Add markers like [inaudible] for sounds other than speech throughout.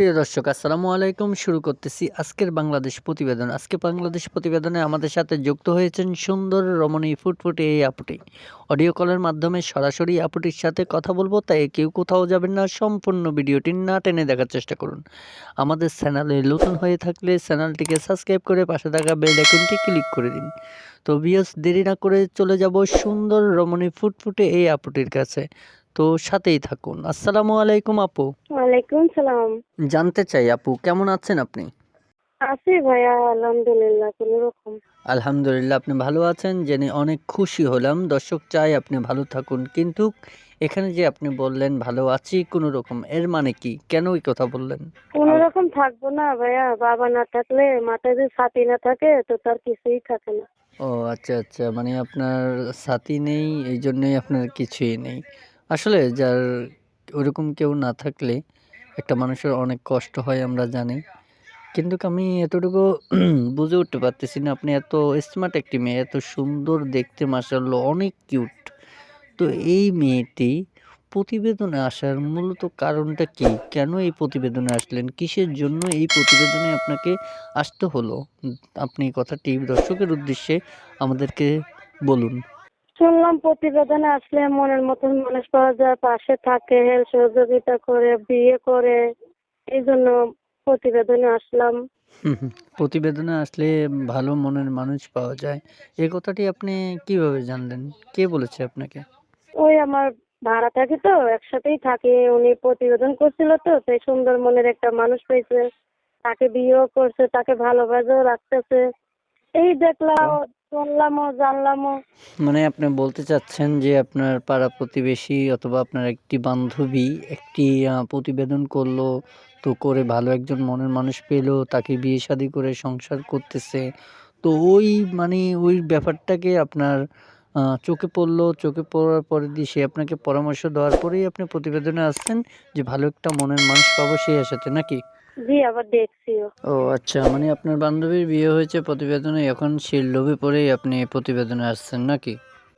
প্রিয় দর্শক, আসসালামু আলাইকুম। শুরু করতেছি আজকের বাংলাদেশ প্রতিবেদন। আজকে বাংলাদেশ প্রতিবেদনে আমাদের সাথে যুক্ত হয়েছেন সুন্দর রমণী ফুটফুটে এই আপুটি। অডিও কলের মাধ্যমে সরাসরি আপুটির সাথে কথা বলব, তাই কেউ কোথাও যাবেন না, সম্পূর্ণ ভিডিওটি না টেনে দেখার চেষ্টা করুন। আমাদের চ্যানেলে নতুন হয়ে থাকলে চ্যানেলটিকে সাবস্ক্রাইব করে পাশে থাকা বেল আইকনটি ক্লিক করে দিন। তো বিয়স দেরি না করে চলে যাব সুন্দর রমণী ফুটফুটে এই আপুটির কাছে। তো সাথেই থাকুন। আসসালামু আলাইকুম আপু। ওয়ালাইকুম সালাম। জানতে চাই আপু কেমন আছেন আপনি? আছি ভাইয়া আলহামদুলিল্লাহ কোনো রকম। আলহামদুলিল্লাহ আপনি ভালো আছেন? জেনে অনেক খুশি হলাম। দর্শক চাই আপনি ভালো থাকুন। কিন্তু এখানে যে আপনি বললেন ভালো আছি কোনো রকম এর মানে কি? কেন এই কথা বললেন? কোনো রকম থাকব না ভাইয়া। বাবা না থাকলে মাথায় যদি ছাতি না থাকে তো তার কিছুই থাকে না। ও আচ্ছা আচ্ছা। মানে আপনার সাথী নেই এই জন্যই আপনার কিছুই নেই। আসলে যার ওরকম কেউ না থাকলে একটা মানুষের অনেক কষ্ট হয় আমরা জানি। কিন্তু আমি এতটুকু [clears throat] বুঝে উঠতে পারতেছি না, আপনি এত স্মার্ট একটি মেয়ে, এত সুন্দর দেখতে মাসাল্লাহ অনেক কিউট তো এই মেয়েটি প্রতিবেদনে আসার মূলত কারণটা কি? কেন এই প্রতিবেদনে আসলেন? কিসের জন্য এই প্রতিবেদনে আপনাকে আসতে হলো? আপনি কথাটি দর্শকের উদ্দেশ্যে আমাদেরকে বলুন। শুনলাম প্রতিবেদনে আসলে মনের মতন মানুষ পাওয়া যায় পাশে থাকে হেল্প সহযোগিতা করে বিয়ে করে। এই জন্য প্রতিবেদনে আসলাম। প্রতিবেদনে আসলে ভালো মনের মানুষ পাওয়া যায়। এই কথাটি আপনি কীভাবে জানলেন? কে বলেছে আপনাকে? ওই আমার ভাড়া থাকি তো একসাথেই থাকি। উনি প্রতিবেদন করছিল তো সেই সুন্দর মনের একটা মানুষ পেয়েছে। তাকে বিয়েও করছে তাকে ভালোবাসাও রাখতেছে। এই দেখলাম শুনলামও, জানলামও। মানে আপনি বলতে চাচ্ছেন যে আপনার পাড়া প্রতিবেশী অথবা আপনার একটি বান্ধবী একটি প্রতিবেদন করল, তো করে ভালো একজন মনের মানুষ পেল, তাকে বিয়ে শাদী করে সংসার করতেছে। তো ওই মানে ওই ব্যাপারটাকে আপনার চোখে পড়ল, চোখে পড়ার পরে দিয়ে সে আপনাকে পরামর্শ দেওয়ার পরেই আপনি প্রতিবেদনে আসছেন যে ভালো একটা মনের মানুষ পাবো সেই আসাতে নাকি? জি আবার দেখছিও ও। আচ্ছা মানে আপনার বান্ধবীর বিয়ে হয়েছে প্রতিবেদনে এখন সেই লোভে পড়েই আপনি প্রতিবেদনে আসছেন নাকি?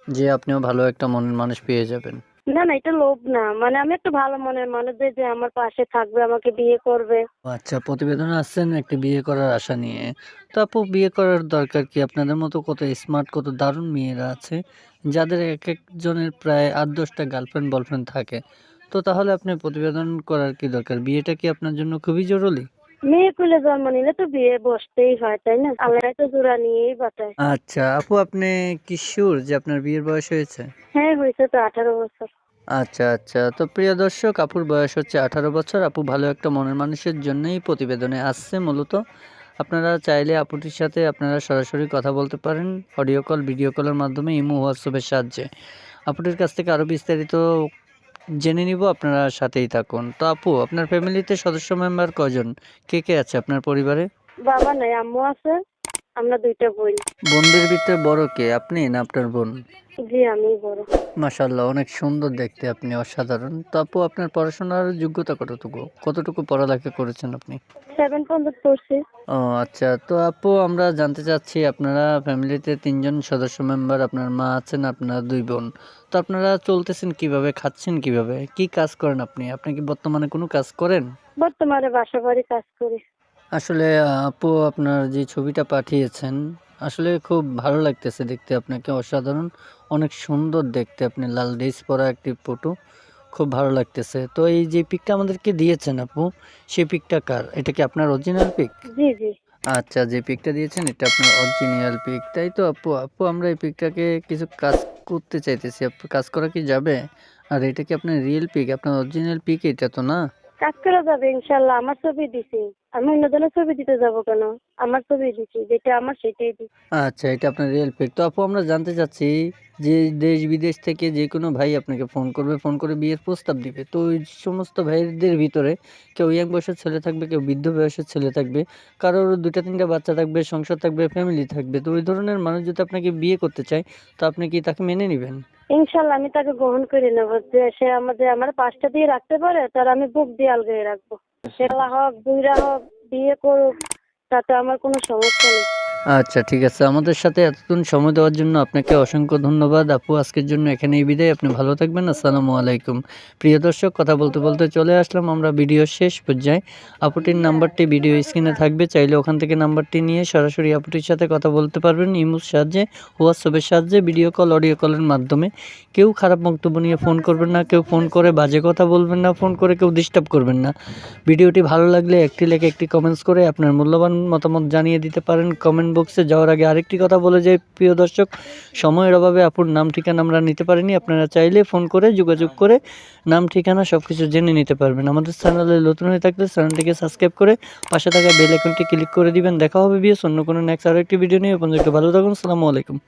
যে আপনিও ভালো একটা মনের মানুষ পেয়ে যাবেন। না না এটা লোভ না। মানে আমি একটু ভালো মনের মানুষ যে যে আমার পাশে থাকবে আমাকে বিয়ে করবে। আচ্ছা প্রতিবেদনে আসছেন একটি বিয়ে করার আশা নিয়ে। তো আপু বিয়ে করার দরকার কি? আপনাদের মতো কত স্মার্ট কত দারুণ মেয়েরা আছে যাদের এক একজনের প্রায় আট দশটা গার্লফ্রেন্ড বয়ফ্রেন্ড থাকে। তো তাহলে আপনি প্রতিবেদন করার কি দরকার? বিয়েটা কি আপনার জন্য খুবই জরুরি? মেয়ে কুলে জন্ম নিলে তো বিয়ে বসতেই হয় তাই না? আল্লাহ তো জোড়া নিয়েই বাটায় আচ্ছা আপু আপনি কি শিওর যে আপনার বিয়ের বয়স হয়েছে? হ্যাঁ হয়েছে তো আঠারো বছর। আচ্ছা আচ্ছা। তো প্রিয় দর্শক আপুর বয়স হচ্ছে আঠারো বছর। আপু ভালো একটা মনের মানুষের জন্যই প্রতিবেদনে আসছে মূলত। আপনারা চাইলে আপুটির সাথে আপনারা সরাসরি কথা বলতে পারেন অডিও কল ভিডিও কলের মাধ্যমে ইমো হোয়াটসঅ্যাপের সাহায্যে। আপুটির কাছ থেকে আরও বিস্তারিত জেনে নিব আপনারা সাথেই থাকুন। তো আপু, আপনার ফ্যামিলিতে সদস্য মেম্বার কজন কে কে আছে আপনার পরিবারে? বাবা নাই, আম্মু আছে। আমরা দুইটা বোন। বোনদের ভিতরে বড় কে? আপনি না আপনার বোন? জি আমি বড়। মাশাল্লাহ অনেক সুন্দর দেখতে আপনি অসাধারণ। তো আপু আপনার পড়াশোনার যোগ্যতা কতটুকু? কতটুকু পড়ালেখা করেছেন আপনি? সেভেন পর্যন্ত পড়ছি। ও আচ্ছা। তো আপু আমরা জানতে চাচ্ছি আপনারা ফ্যামিলিতে তিনজন সদস্য মেম্বার আপনার মা আছেন আপনার দুই বোন। তো আপনারা চলতেছেন কীভাবে খাচ্ছেন কীভাবে? কি কাজ করেন আপনি? আপনি কি বর্তমানে কোনো কাজ করেন? বর্তমানে বাসা বাড়ি কাজ করি। আসলে আপু আপনার যে ছবিটা পাঠিয়েছেন আসলে খুব ভালো লাগতেছে দেখতে আপনাকে। অসাধারণ অনেক সুন্দর দেখতে আপনি। লাল ড্রেস পরা একটি ফটো খুব ভালো লাগতেছে। তো এই যে পিকটা আমাদেরকে দিয়েছেন আপু সেই পিকটা কার? এটা কি আপনার অরিজিনাল পিক জি জি। আচ্ছা যে পিকটা দিয়েছেন এটা আপনার অরিজিনাল পিক তাই তো আপু আপু আমরা এই পিকটাকে কিছু কাজ করতে চাইতেছি। আপু কাজ করা কি যাবে? আর এটা কি আপনার রিয়েল পিক আপনার অরিজিনাল পিক এটা তো না? কাজ করা যাবে ইনশাল্লাহ আমার ছবি দিছি। আমি অন্যজনের ছবি দিতে যাব কেন? আমার ছবি দিছি যেটা আমার সেটাই দিছি আচ্ছা এটা আপনার রিয়েল পিক তো আপু আমরা জানতে চাচ্ছি যে দেশ বিদেশ থেকে যে কোনো ভাই আপনাকে ফোন করবে ফোন করে বিয়ের প্রস্তাব দিবে। তো ওই সমস্ত ভাইদের ভিতরে কেউ ইয়াং বয়সের ছেলে থাকবে কেউ বৃদ্ধ বয়সের ছেলে থাকবে কারোর দুটা তিনটা বাচ্চা থাকবে সংসার থাকবে ফ্যামিলি থাকবে। তো ওই ধরনের মানুষ যদি আপনাকে বিয়ে করতে চায় তো আপনি কি তাকে মেনে নেবেন? ইনশাল্লাহ আমি তাকে গ্রহণ করে নেব। যে সে আমাদের আমার পাঁচটা দিয়ে রাখতে পারে তার আমি বুক দিয়ে আলগিয়ে রাখব। সেলা হোক দুইরা হোক বিয়ে করুক তাতে আমার কোনো সমস্যা নেই। আচ্ছা ঠিক আছে। আমাদের সাথে এতক্ষণ সময় দেওয়ার জন্য আপনাকে অসংখ্য ধন্যবাদ। আপু, আজকের জন্য এখানেই বিদায়। আপনি ভালো থাকবেন। আসসালামু আলাইকুম। প্রিয় দর্শক, কথা বলতে বলতে চলে আসলাম আমরা ভিডিও শেষ পর্যায়ে। আপুটির নাম্বারটি ভিডিও স্ক্রিনে থাকবে। চাইলে ওখান থেকে নাম্বারটি নিয়ে সরাসরি আপুটির সাথে কথা বলতে পারবেন। ইমুর সাহায্যে, হোয়াটসঅ্যাপের সাহায্যে, ভিডিও কল, অডিও কলের মাধ্যমে। কেউ খারাপ বক্তব্য নিয়ে ফোন করবেন না, কেউ ফোন করে বাজে কথা বলবেন না, ফোন করে কেউ ডিস্টার্ব করবেন না। ভিডিওটি ভালো লাগলে একটি লেখে একটি কমেন্টস করে আপনার মূল্যবান মতামত জানিয়ে দিতে পারেন। কমেন্ট বক্সে যাওয়ার আগে আরেকটি কথা বলে যাই। প্রিয় দর্শক, সময়ের অভাবে আপুর নাম ঠিকানা আমরা নিতে পারিনি। আপনারা চাইলে ফোন করে যোগাযোগ করে নাম ঠিকানা সব কিছু জেনে নিতে পারবেন। আমাদের চ্যানেলে নতুন হয়ে থাকলে চ্যানেলটিকে সাবস্ক্রাইব করে পাশে থাকা বেল আইকনটি ক্লিক করে দিবেন। দেখা হবে বিয়ে অন্য কোনো নেক্সট আরও একটি ভিডিও নিয়ে। পর্যন্ত ভালো থাকুন। সালামু আলাইকুম।